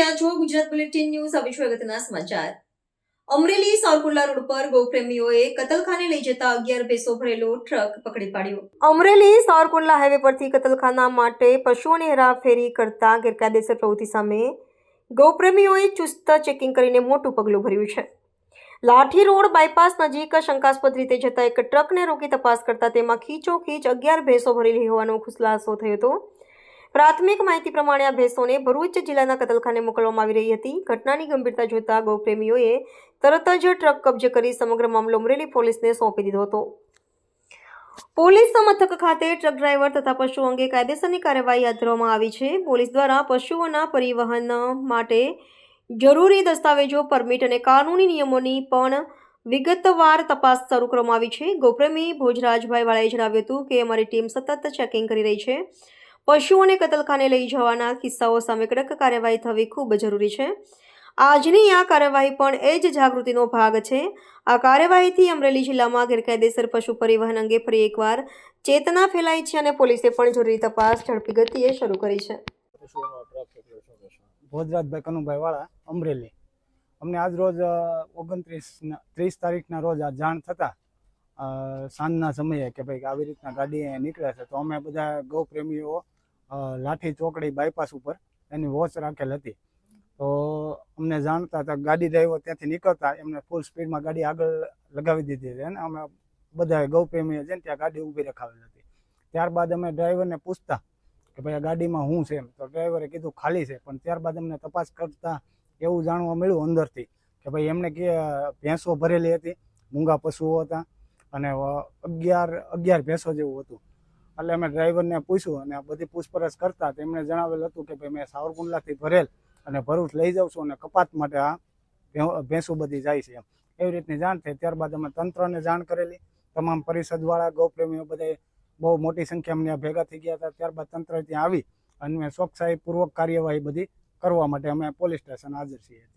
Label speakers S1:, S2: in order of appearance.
S1: રહ્યા છો Gujarat bulletin news હવે છે અગત્યના સમાચાર. અમરેલી સાવરકુંડલા રોડ પર ગૌપ્રેમીઓએ કતલખાને લઈ જતા અગિયાર ભેંસો ભરેલો ટ્રક પકડી પાડ્યો. અમરેલી સાવરકુંડલા હાઈવે પરથી કતલખાના માટે પશુઓની હેરાફેરી કરતા ગેરકાયદેસર પ્રવૃત્તિ સામે ગૌપ્રેમીઓએ ચુસ્ત ચેકિંગ કરીને મોટું પગલું ભર્યું છે. લાઠી રોડ બાયપાસ નજીક શંકાસ્પદ રીતે જતા એક ટ્રકને રોકી તપાસ કરતા તેમાં ખીચોખીચ અગિયાર ભેંસો ભરેલી હોવાનો ખુલાસો થયો હતો. પ્રાથમિક માહિતી પ્રમાણે આ ભેંસોને ભરૂચ જિલ્લાના કતલખાને મોકલવામાં આવી રહી હતી. ઘટનાની ગંભીરતા જોતા ગૌપ્રેમીઓએ તરત જ ટ્રક કબજે કરી સમગ્ર મામલો અમરેલી પોલીસને સોંપી દીધો હતો. પોલીસ મથક ખાતે ટ્રક ડ્રાઈવર તથા પશુ અંગે કાયદેસરની કાર્યવાહી હાથ ધરવામાં આવી છે. પોલીસ દ્વારા પશુઓના પરિવહન માટે જરૂરી દસ્તાવેજો, પરમિટ અને કાનૂની નિયમોની પણ વિગતવાર તપાસ શરૂ કરવામાં આવી છે. ગોપ્રેમી ભોજરાજભાઈ વાળાએ જણાવ્યું હતું કે અમારી ટીમ સતત ચેકિંગ કરી રહી છે. પશુઓને કતલખાને લઈ જવાના કિસ્સાઓ સામે કડક કાર્યવાહી થવી ખૂબ જરૂરી છે. આજની આ કાર્યવાહી પણ એ જ જાગૃતિનો ભાગ છે. આ કાર્યવાહીથી અમરેલી જિલ્લામાં ગેરકાયદેસર પશુ પરિવહન અંગે ફરી એકવાર ચેતના ફેલાઈ છે અને પોલીસે પણ જરૂરી તપાસ ઝડપી ગતિએ શરૂ કરી છે.
S2: ભોજરાજભાઈ કનુભાઈ વાળા અમરેલી. અમને આજ રોજ ઓગણત્રીસ ત્રીસ તારીખના રોજ આ જાણ થતાં સાંજના સમયે કે ભાઈ આવી રીતના ગાડી નીકળે છે તો અમે બધા ગૌ પ્રેમીઓ અ, લાઠી ચોકડી બાયપાસ ઉપર એની વોચ રાખેલ હતી. તો અમને જાણતા હતા ગાડી ડ્રાઈવર ત્યાંથી નીકળતા એમને ફૂલ સ્પીડમાં ગાડી આગળ લગાવી દીધી હતી અને અમે બધા ગૌપ્રેમીએ છે ને ત્યાં ગાડી ઊભી રખાવેલ હતી. ત્યારબાદ અમે ડ્રાઈવરને પૂછતા કે ભાઈ આ ગાડીમાં શું છે એમ. તો ડ્રાઈવરે કીધું ખાલી છે. પણ ત્યારબાદ અમને તપાસ કરતા એવું જાણવા મળ્યું અંદરથી કે ભાઈ એમને કે ભેંસો ભરેલી હતી. મૂંગા પશુઓ હતા. અને અગિયાર અગિયાર ભેંસો જેવું હતું. એટલે અમે ડ્રાઈવરને પૂછ્યું અને બધી પૂછપરછ કરતા તેમણે જણાવેલ હતું કે ભાઈ, મેં સાવરકુંડલાથી ભરેલ અને ભરૂચ લઈ જાઉં છું અને કપાત માટે આ ભેંસું બધી જાય છે એમ. એવી રીતની જાણ થઈ. ત્યારબાદ અમે તંત્રને જાણ કરેલી. તમામ પરિષદવાળા, ગૌપ્રેમીઓ બધા બહુ મોટી સંખ્યામાં ત્યાં ભેગા થઈ ગયા હતા. ત્યારબાદ તંત્ર ત્યાં આવી અને ચોકસાઈપૂર્વક કાર્યવાહી બધી કરવા માટે અમે પોલીસ સ્ટેશન હાજર છીએ.